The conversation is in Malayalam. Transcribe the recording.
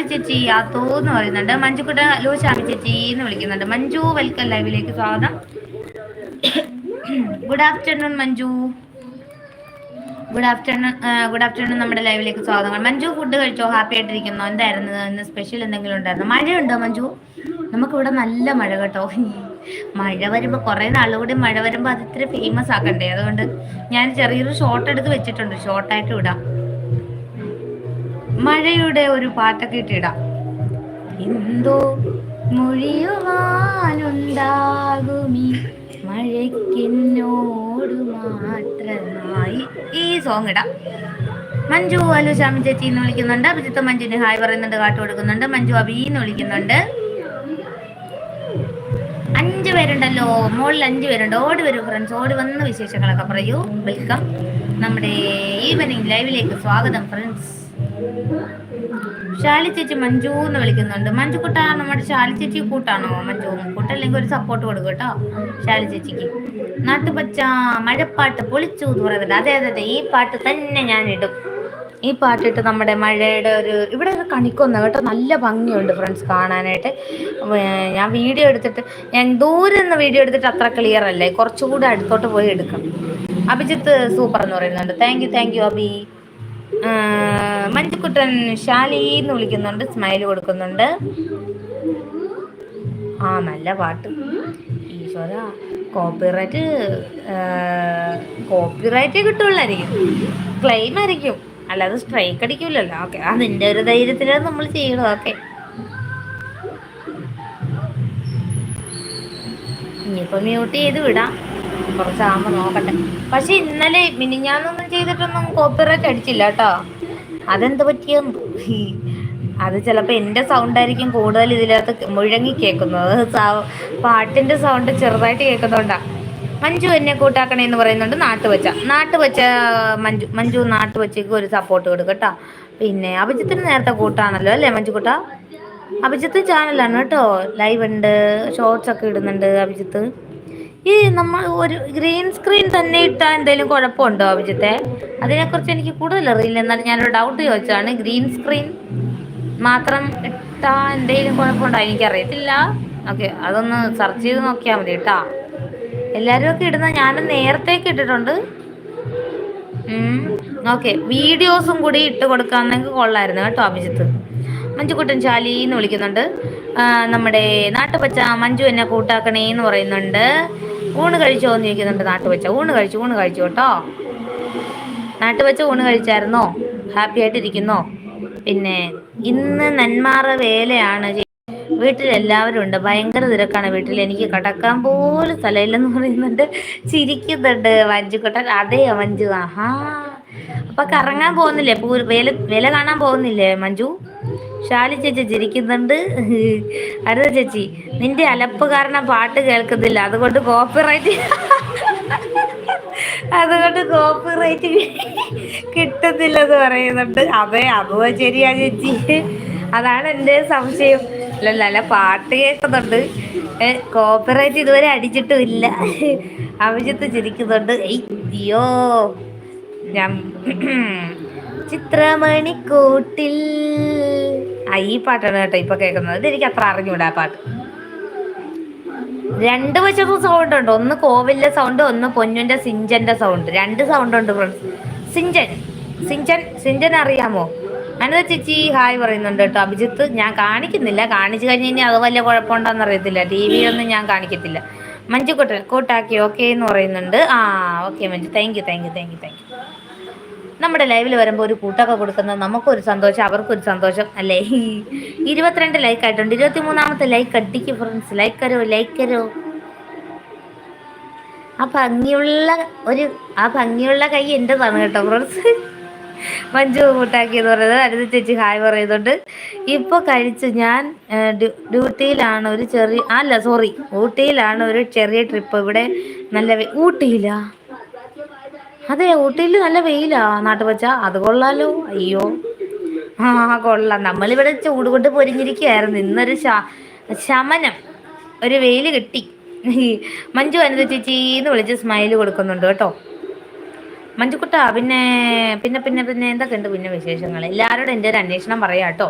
ഷാലി ചേച്ചി യാത്തോ എന്ന് പറയുന്നുണ്ട്. മഞ്ജുക്കുട്ട ഹലോ ചേച്ചി എന്ന് വിളിക്കുന്നുണ്ട്. മഞ്ജു വെൽക്കം ലൈവിലേക്ക് സ്വാഗതം. Good afternoon Manju. Good afternoon good afternoon നമ്മുടെ ലൈവിലേക്ക് സ്വാഗതം. മഞ്ജു ഫുഡ് കഴിച്ചോ? ഹാപ്പി ആയിട്ടിരിക്കുന്നു? എന്തായിരുന്നു? ഇന്ന് സ്പെഷ്യൽ എന്തെങ്കിലും ഉണ്ടായിരുന്നു? മഴയുണ്ടോ മഞ്ജു? നമുക്കിവിടെ നല്ല മഴ കേട്ടോ. മഴ വരുമ്പോൾ കുറേ നാളുകൂടി മഴ വരുമ്പോൾ അത് ഇത്തിരി ഫേമസ് ആക്കണ്ടേ? അതുകൊണ്ട് ഞാൻ ചെറിയൊരു ഷോർട്ട് എടുത്ത് വെച്ചിട്ടുണ്ട്. ഷോർട്ടായിട്ട് ഇടാം മഴയുടെ ഒരു പാട്ടൊക്കെ ഇട്ടിടാം. എന്തോ മൊഴിയുവാനുണ്ടാകുമീ. മഴയ്ക്കെന്നോട് മാത്രമായി. ഈ സോങ് ഇടാം. മഞ്ജു അലു ശ്യാമി ചേച്ചി എന്ന് വിളിക്കുന്നുണ്ട്. അഭിജിത്ത് മഞ്ജുവിന് ഹായ് പറയുന്നുണ്ട് കാട്ടു കൊടുക്കുന്നുണ്ട്. മഞ്ജു അബി എന്ന് വിളിക്കുന്നുണ്ട്. അഞ്ചു പേരുണ്ടല്ലോ. മുകളിൽ അഞ്ചു പേരുണ്ട്. ഓടി വരൂ ഫ്രണ്ട്സ് ഓടി വന്ന് വിശേഷങ്ങളൊക്കെ പറയൂ. വെൽക്കം നമ്മുടെ ഈവനിങ് ലൈവിലേക്ക് സ്വാഗതം ഫ്രണ്ട്സ് ഷാലി ചേച്ചി മഞ്ജു എന്ന് വിളിക്കുന്നുണ്ട്. മഞ്ജു കുട്ട നമ്മുടെ ഷാലി ചേച്ചി കൂട്ടാണോ മഞ്ജു? കൂട്ടല്ലെങ്കിൽ ഒരു സപ്പോർട്ട് കൊടുക്കും കേട്ടോ. ഷാലി ചേച്ചിക്ക്. നാട്ടുപച്ച മഴപ്പാട്ട് പൊളിച്ചു എന്ന് പറയുന്നുണ്ട്. അതെ അതെ അതെ. ഈ പാട്ട് തന്നെ ഞാൻ ഇടും. ഈ പാട്ടിട്ട് നമ്മുടെ മഴയുടെ ഒരു ഇവിടെ ഒരു കണിക്കൊന്ന കേട്ടോ. നല്ല ഭംഗിയുണ്ട് ഫ്രണ്ട്സ് കാണാനായിട്ട്. ഞാൻ വീഡിയോ എടുത്തിട്ട് ഞാൻ ദൂരെ നിന്ന് വീഡിയോ എടുത്തിട്ട് അത്ര ക്ലിയർ അല്ലേ? കുറച്ചുകൂടെ അടുത്തോട്ട് പോയി എടുക്കണം. അഭിജിത്ത് സൂപ്പർ എന്ന് പറയുന്നുണ്ട്. Thank you thank you Abhi. Manjukuttan Shali എന്ന് വിളിക്കുന്നുണ്ട് സ്മൈൽ കൊടുക്കുന്നുണ്ട്. ആ നല്ല പാട്ട്. ഈശ്വര കോപ്പിറൈറ്റ് കോപ്പിറൈറ്റ് കിട്ടുള്ളായിരിക്കും ക്ലെയിം ആയിരിക്കും. അല്ലാതെ സ്ട്രൈക്ക് അടിക്കില്ലല്ലോ ഓക്കെ ആ നിന്റെ ഒരു ധൈര്യത്തിലാണ് നമ്മൾ ചെയ്യണം ഓക്കെ. ഇനിയിപ്പോൾ മ്യൂട്ട് ചെയ്ത് വിടാം. കുറച്ചാകുമ്പോൾ നോക്കട്ടെ. പക്ഷെ ഇന്നലെ മിനിഞ്ഞാന്നൊന്നും ചെയ്തിട്ടൊന്നും കോപ്പിറൈറ്റ് അടിച്ചില്ല കേട്ടോ. അതെന്ത് പറ്റിയെന്ന് അത് ചിലപ്പോൾ സൗണ്ട് ആയിരിക്കും കൂടുതൽ ഇതിനകത്ത് മുഴങ്ങി കേൾക്കുന്നത്. പാട്ടിന്റെ സൗണ്ട് ചെറുതായിട്ട് കേൾക്കുന്നതുകൊണ്ടാണ് മഞ്ജു എന്നെ കൂട്ടാക്കണേ എന്ന് പറയുന്നുണ്ട് നാട്ടുവച്ച. നാട്ടുവച്ച മഞ്ജു മഞ്ജു നാട്ടുവച്ചയ്ക്ക് ഒരു സപ്പോർട്ട് കൊടുക്കും കേട്ടോ. പിന്നെ അഭിജിത്തിന് നേരത്തെ കൂട്ടാണല്ലോ അല്ലേ മഞ്ജു കൂട്ടാ? അഭിജിത്ത് ചാനലാണ് കേട്ടോ. ലൈവ് ഉണ്ട് ഷോർട്സ് ഒക്കെ ഇടുന്നുണ്ട് അഭിജിത്ത്. ഈ നമ്മൾ ഒരു ഗ്രീൻ സ്ക്രീൻ തന്നെ ഇട്ടാൽ എന്തെങ്കിലും കുഴപ്പമുണ്ടോ അഭിജിത്തെ? അതിനെക്കുറിച്ച് എനിക്ക് കൂടുതൽ അറിയില്ല എന്നാലും ഞാനൊരു ഡൗട്ട് ചോദിച്ചാണ് ഗ്രീൻ സ്ക്രീൻ മാത്രം ഇട്ടാൽ എന്തെങ്കിലും കുഴപ്പമുണ്ടോ? എനിക്ക് എനിക്കറിയത്തില്ല. ഓക്കെ അതൊന്ന് സെർച്ച് ചെയ്ത് നോക്കിയാൽ മതി കേട്ടാ. എല്ലാവരും ഒക്കെ ഇടുന്ന ഞാൻ നേരത്തേക്ക് ഇട്ടിട്ടുണ്ട്. ഓക്കെ വീഡിയോസും കൂടി ഇട്ട് കൊടുക്കാമെന്നെങ്കിൽ കൊള്ളായിരുന്നു കേട്ടോ അഭിജിത്ത്. മഞ്ജുക്കുട്ടൻ ചാലി എന്ന് വിളിക്കുന്നുണ്ട്. നമ്മുടെ നാട്ടുപച്ച മഞ്ജു എന്നെ കൂട്ടാക്കണേ എന്ന് പറയുന്നുണ്ട്. ഊണ് കഴിച്ചോ എന്ന് ചോദിക്കുന്നുണ്ട് നാട്ടുപച്ച. ഊണ് കഴിച്ചു ഊണ് കഴിച്ചു കേട്ടോ. നാട്ടുപച്ച ഊണ് കഴിച്ചായിരുന്നോ? ഹാപ്പി ആയിട്ടിരിക്കുന്നോ? പിന്നെ ഇന്ന് നന്മാറ വേലയാണ് വീട്ടിലെല്ലാവരും ഉണ്ട്. ഭയങ്കര തിരക്കാണ് വീട്ടിൽ. എനിക്ക് കടക്കാൻ പോലും സ്ഥലമില്ലെന്ന് പറയുന്നുണ്ട്. ചിരിക്കുന്നുണ്ട് മഞ്ജുക്കുട്ടൻ. അതെ മഞ്ജു. ആഹാ. അപ്പൊ കറങ്ങാൻ പോകുന്നില്ലേ? പൂ വേല വില കാണാൻ പോകുന്നില്ലേ മഞ്ജു? ഷാലി ചേച്ചി ചിരിക്കുന്നുണ്ട്. അരുത ചേച്ചി. നിന്റെ അലപ്പ് കാരണം പാട്ട് കേൾക്കുന്നില്ല. അതുകൊണ്ട് കോപ്പിറൈറ്റ് അതുകൊണ്ട് കോപ്പിറൈറ്റ് കിട്ടുന്നില്ലെന്ന് പറയുന്നുണ്ട്. അതെ അതോ ശരിയാ ചേച്ചി. അതാണ് എന്റെ സംശയം. അല്ല നല്ല പാട്ട് കേൾക്കുന്നുണ്ട്. കോപ്പറേറ്റ് ഇതുവരെ അടിച്ചിട്ടും ഇല്ല. അഭിജിത്ത് ചിരിക്കുന്നുണ്ട്. അയ്യോ. ഞാൻ ചിത്രമണിക്കൂട്ടിൽ. ആ ഈ പാട്ടാണ് കേട്ടോ ഇപ്പൊ കേൾക്കുന്നത്. ഇത് എനിക്ക് അത്ര അറിഞ്ഞൂടാ ആ പാട്ട്. രണ്ട് വശത്തും സൗണ്ട് ഉണ്ട്. ഒന്ന് കോവിലിന്റെ സൗണ്ട് ഒന്ന് പൊന്നുന്റെ സിഞ്ചന്റെ സൗണ്ട് രണ്ട് സൗണ്ട് ഉണ്ട് ഫ്രണ്ട്സ് സിഞ്ചൻ. സിഞ്ചൻ സിഞ്ചൻ അറിയാമോ? അനത ചേച്ചി ഹായ് പറയുന്നുണ്ട് കേട്ടോ. അഭിജിത്ത് ഞാൻ കാണിക്കുന്നില്ല. കാണിച്ചു കഴിഞ്ഞ് ഇനി അത് വലിയ കുഴപ്പമുണ്ടോന്ന് അറിയത്തില്ല. ടി വിയൊന്നും ഞാൻ കാണിക്കത്തില്ല. മഞ്ജു കൂട്ടൻ കൂട്ടാക്കി ഓക്കെ എന്ന് പറയുന്നുണ്ട്. ആ okay Manju. Thank you thank you thank you thank you നമ്മുടെ ലൈവിൽ വരുമ്പോൾ ഒരു കൂട്ടൊക്കെ കൊടുക്കുന്നത് നമുക്കൊരു സന്തോഷം അവർക്കൊരു സന്തോഷം അല്ലേ? ഇരുപത്തിരണ്ട് ലൈക്ക് ആയിട്ടുണ്ട്. ഇരുപത്തി മൂന്നാമത്തെ ലൈക്ക് അടിക്ക് ഫ്രണ്ട്സ് ലൈക്ക് ലൈക്കരോ ലൈക്ക് കരോ ആ ഭംഗിയുള്ള ഒരു ആ ഭംഗിയുള്ള കൈ എന്റെതാണ് കേട്ടോ ഫ്രണ്ട്സ് മഞ്ജു കൂട്ടാക്കി എന്ന് പറയുന്നത് അരുത് ചേച്ചി ഹായ് പറയുന്നുണ്ട്. ഇപ്പോൾ കഴിച്ച് ഞാൻ ഡ്യൂട്ടിയിലാണ് ഒരു ചെറിയ അല്ല സോറി ഊട്ടിയിലാണ് ഒരു ചെറിയ ട്രിപ്പ് ഇവിടെ നല്ല ഊട്ടിയിലാ? അതെ ഊട്ടിയിൽ നല്ല വെയിലാ നാട്ടുപച്ച അത് കൊള്ളാലോ. അയ്യോ. ആ കൊള്ളാം. നമ്മളിവിടെ ചൂട് കൊണ്ട് പൊരിഞ്ഞിരിക്കുകയായിരുന്നു. ഇന്നൊരു ശമനം ഒരു വെയിൽ കിട്ടി. മഞ്ജു അനിത ചേച്ചിന്ന് വിളിച്ച് സ്മൈൽ കൊടുക്കുന്നുണ്ട് കേട്ടോ. മഞ്ജുക്കുട്ട പിന്നെ പിന്നെ പിന്നെ പിന്നെ എന്തൊക്കെ ഉണ്ട് പിന്നെ വിശേഷങ്ങൾ എല്ലാവരോടും എന്റെ ഒരു അന്വേഷണം പറയാം കേട്ടോ